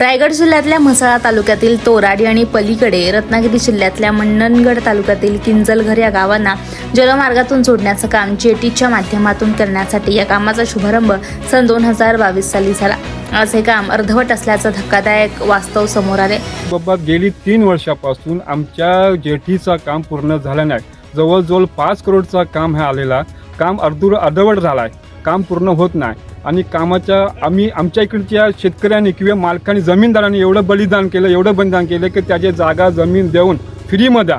रायगड जिल्ह्यातल्या म्हसळा तालुक्यातील तोराडी आणि पलीकडे रत्नागिरी जिल्ह्यातल्या मंडणगड तालुक्यातील किंजलघर या गावांना जलमार्गातून जोडण्याचं काम जेटीच्या माध्यमातून करण्यासाठी या कामाचा शुभारंभ सन दोन हजार बावीस साली झाला. आज हे काम अर्धवट असल्याचं धक्कादायक वास्तव समोर आले. बाबा गेली तीन वर्षापासून आमच्या जेटीचं काम पूर्ण झालं नाही. जवळजवळ पाच करोडचं काम हे आलेला. काम अर्धुर अर्धवट झाला आहे काम पूर्ण होत नाही. आणि कामाच्या आम्ही आमच्या इकडच्या शेतकऱ्यांनी किंवा मालकांनी जमीनदारांनी एवढं बलिदान केलं एवढं बलिदान केलं की त्याची जागा जमीन देऊन फ्रीमध्ये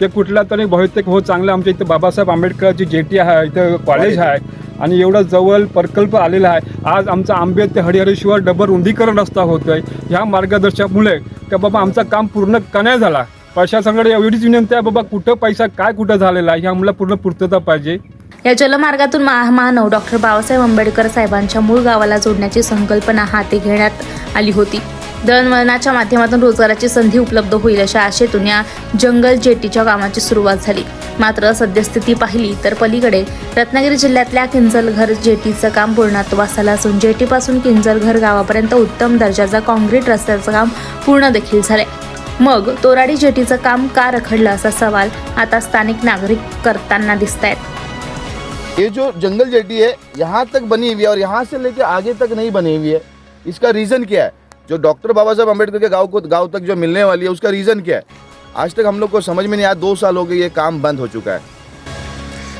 ते कुठला तरी बहुतेक हो चांगलं आमच्या इथं बाबासाहेब आंबेडकरची जेटी आहे इथं कॉलेज आहे आणि एवढं जवळ प्रकल्प आलेला आहे. आज आमचा आंबे ते हरिहरेश्वर डबर रुंदीकरण रस्ता होतो आहे ह्या मार्गदर्शनामुळे का बाबा आमचं काम पूर्ण का नाही झाला? प्रशासनाकडे एवढीच विनंती आहे बाबा कुठं पैसा काय कुठं झालेला आहे? ह्या आम्हाला पूर्ण पूर्तता पाहिजे. या जलमार्गातून महामानव डॉक्टर बाबासाहेब आंबेडकर साहेबांच्या मूळ गावाला जोडण्याची संकल्पना हाती घेण्यात आली होती. दळणवळणाच्या माध्यमातून रोजगाराची संधी उपलब्ध होईल अशा आशेतून या जंगल जेटीच्या कामाची सुरुवात झाली. मात्र सद्यस्थिती पाहिली तर पलीकडे रत्नागिरी जिल्ह्यातल्या किंजलघर जेटीचं काम पूर्णत्वास आलं असून जेटीपासून किंजलघर गावापर्यंत उत्तम दर्जाचा काँक्रीट रस्त्याचं काम पूर्ण देखील झालंय. मग तोराडी जेटीचं काम का रखडलं असा सवाल आता स्थानिक नागरिक करताना दिसत आहेत ये जो जंगल जेटी है, यहाँ तक बनी हुई है और यहाँ से लेके आगे तक नहीं बनी हुई है। इसका रीज़न क्या है? जो डॉक्टर बाबा साहब अंबेडकर के गाँव को, गाँव तक जो मिलने वाली है, उसका रीज़न क्या है? आज तक हम लोग को समझ में नहीं आया, दो साल हो गए, ये काम बंद हो चुका है।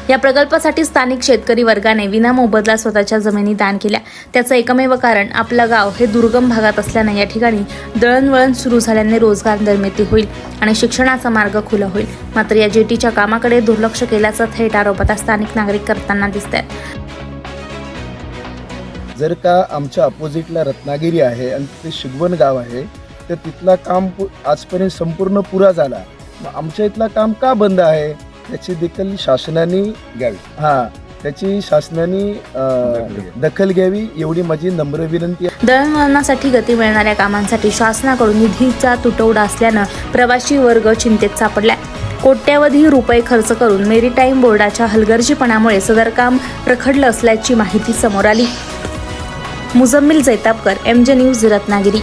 या प्रकल्पासाठी स्थानिक शेतकरी वर्गाने विना मोबदला स्वतःच्या जमिनी दान केल्या. त्याचं एकमेव कारण आपलं गाव हे दुर्गम भागात असल्यानं या ठिकाणी दळणवळण सुरू झाल्याने रोजगार निर्मिती होईल आणि शिक्षणाचा मार्ग खुला होईल. मात्र या जेटीच्या कामाकडे दुर्लक्ष केल्याचा थेट आरोप आता स्थानिक नागरिक करताना दिसत आहेत जर का आमच्या अपोजिटला रत्नागिरी आहे आणि तिथे शिगवण गाव आहे तर तिथला काम पु- आजपर्यंत संपूर्ण पुरा झाला. मग आमच्या इथला काम का बंद आहे? त्याची देखील शासनाने घ्यावी. हां त्याची शासनाने दखल घ्यावी. एवढी माझी नम्र विनंती आहे. दळणवळणासाठी गती मिळणाऱ्या कामांसाठी शासनाकडून निधीचा तुटवडा असल्यानं प्रवासी वर्ग चिंतेत सापडलाय. कोट्यावधी रुपये खर्च करून मेरीटाईम बोर्डाच्या हलगर्जीपणामुळे सदर काम रखडलं असल्याची माहिती समोर आली. Muzammil Jaitapkar M J news Ratnagiri.